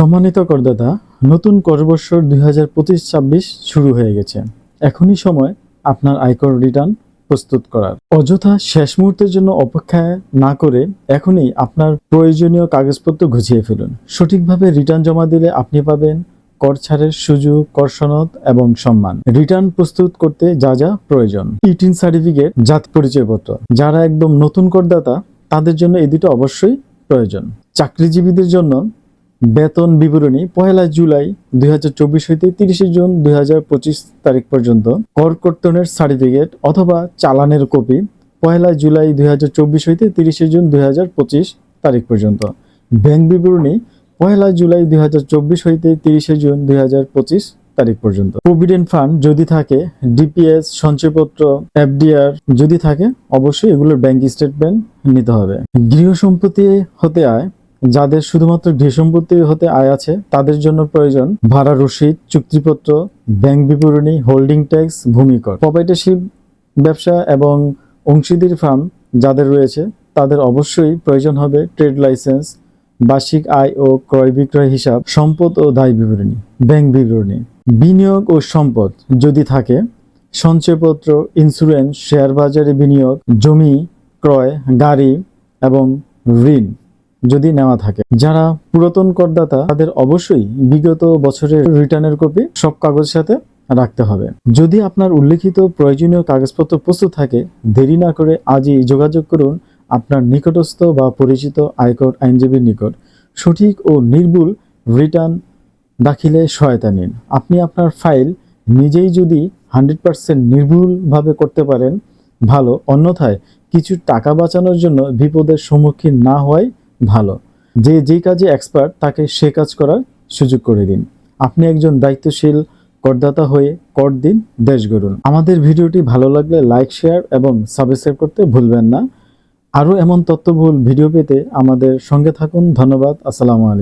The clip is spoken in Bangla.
সম্মানিত করদাতা, নতুন করবর্ষর দুই হাজার পঁচিশ ছাব্বিশ শুরু হয়ে গেছে। এখনই সময় আপনার আয়কর রিটার্ন প্রস্তুত করার। অযথা শেষ মুহূর্তের জন্য অপেক্ষা না করে এখনই আপনার প্রয়োজনীয় কাগজপত্র গুছিয়ে ফেলুন। সঠিকভাবে রিটার্ন জমা দিলে আপনি পাবেন কর ছাড়ের সুযোগ, কর সনদ এবং সম্মান। রিটার্ন প্রস্তুত করতে যা যা প্রয়োজন। ইটিন সার্টিফিকেট, জাত পরিচয়পত্র। যারা একদম নতুন করদাতা, তাদের জন্য এই দুটো অবশ্যই প্রয়োজন। চাকরিজীবীদের জন্য বেতন বিবরণী পহেলা জুলাই দুই হাজার চব্বিশ হইতে তিরিশে জুন দুই হাজার পঁচিশ তারিখ পর্যন্ত। কর কর্তনের সার্টিফিকেট অথবা চালানের কপি পহেলা জুলাই দুই হাজার চব্বিশ হইতে তিরিশে জুন দুই হাজার পঁচিশ তারিখ পর্যন্ত। ব্যাংক বিবরণী পহেলা জুলাই দুই হাজার চব্বিশ হইতে তিরিশে জুন দুই হাজার পঁচিশ তারিখ পর্যন্ত। প্রভিডেন্ট ফান্ড যদি থাকে, ডিপিএস, সঞ্চয়পত্র, এফডিআর যদি থাকে, অবশ্যই এগুলোর ব্যাংক স্টেটমেন্ট নিতে হবে। গৃহ সম্পত্তি হতে আয় যাদের শুধুমাত্র সম্পত্তি হতে আয় আছে, তাদের জন্য প্রয়োজন ভাড়া, রসিদ, চুক্তিপত্র, ব্যাংক বিবরণী, হোল্ডিং ট্যাক্স, ভূমিকর। প্রপার্টিশিপ ব্যবসা এবং অংশীদারি ফার্ম যাদের রয়েছে, তাদের অবশ্যই প্রয়োজন হবে ট্রেড লাইসেন্স, বার্ষিক আয় ও ক্রয় বিক্রয় হিসাব, সম্পদ ও দায় বিবরণী, ব্যাংক বিবরণী। বিনিয়োগ ও সম্পদ যদি থাকে, সঞ্চয়পত্র, ইন্স্যুরেন্স, শেয়ার বাজারে বিনিয়োগ, জমি, ক্রয়, গাড়ি এবং ঋণ। যদি নেওয়া থাকে। যারা পুরাতন করদাতা, তাদের অবশ্যই বিগত বছরের রিটার্নের কপি সব কাগজ সাথে রাখতে হবে। যদি আপনার উল্লেখিত প্রয়োজনীয় কাগজপত্র প্রস্তুত থাকে, দেরি না করে আজই যোগাযোগ করুন আপনার নিকটস্থ বা পরিচিত আয়কর আইনজীবীর নিকট। সঠিক ও নির্ভুল রিটার্ন দাখিলে সহায়তা নিন। আপনি আপনার ফাইল নিজেই যদি হান্ড্রেড পার্সেন্ট নির্ভুলভাবে করতে পারেন, ভালো। অন্যথায় কিছু টাকা বাঁচানোর জন্য বিপদের সম্মুখীন না হওয়াই ভালো। যে যে কাজে এক্সপার্ট তাকে সে কাজ করার সুযোগ করে দিন। আপনি একজন দায়িত্বশীল করদাতা হয়ে কর দিন, দেশ গড়ুন। আমাদের ভিডিওটি ভালো লাগলে লাইক শেয়ার এবং সাবস্ক্রাইব করতে ভুলবেন না। আরও এমন তথ্যবহুল ভিডিও পেতে আমাদের সঙ্গে থাকুন। ধন্যবাদ। আসসালামু আলাইকুম।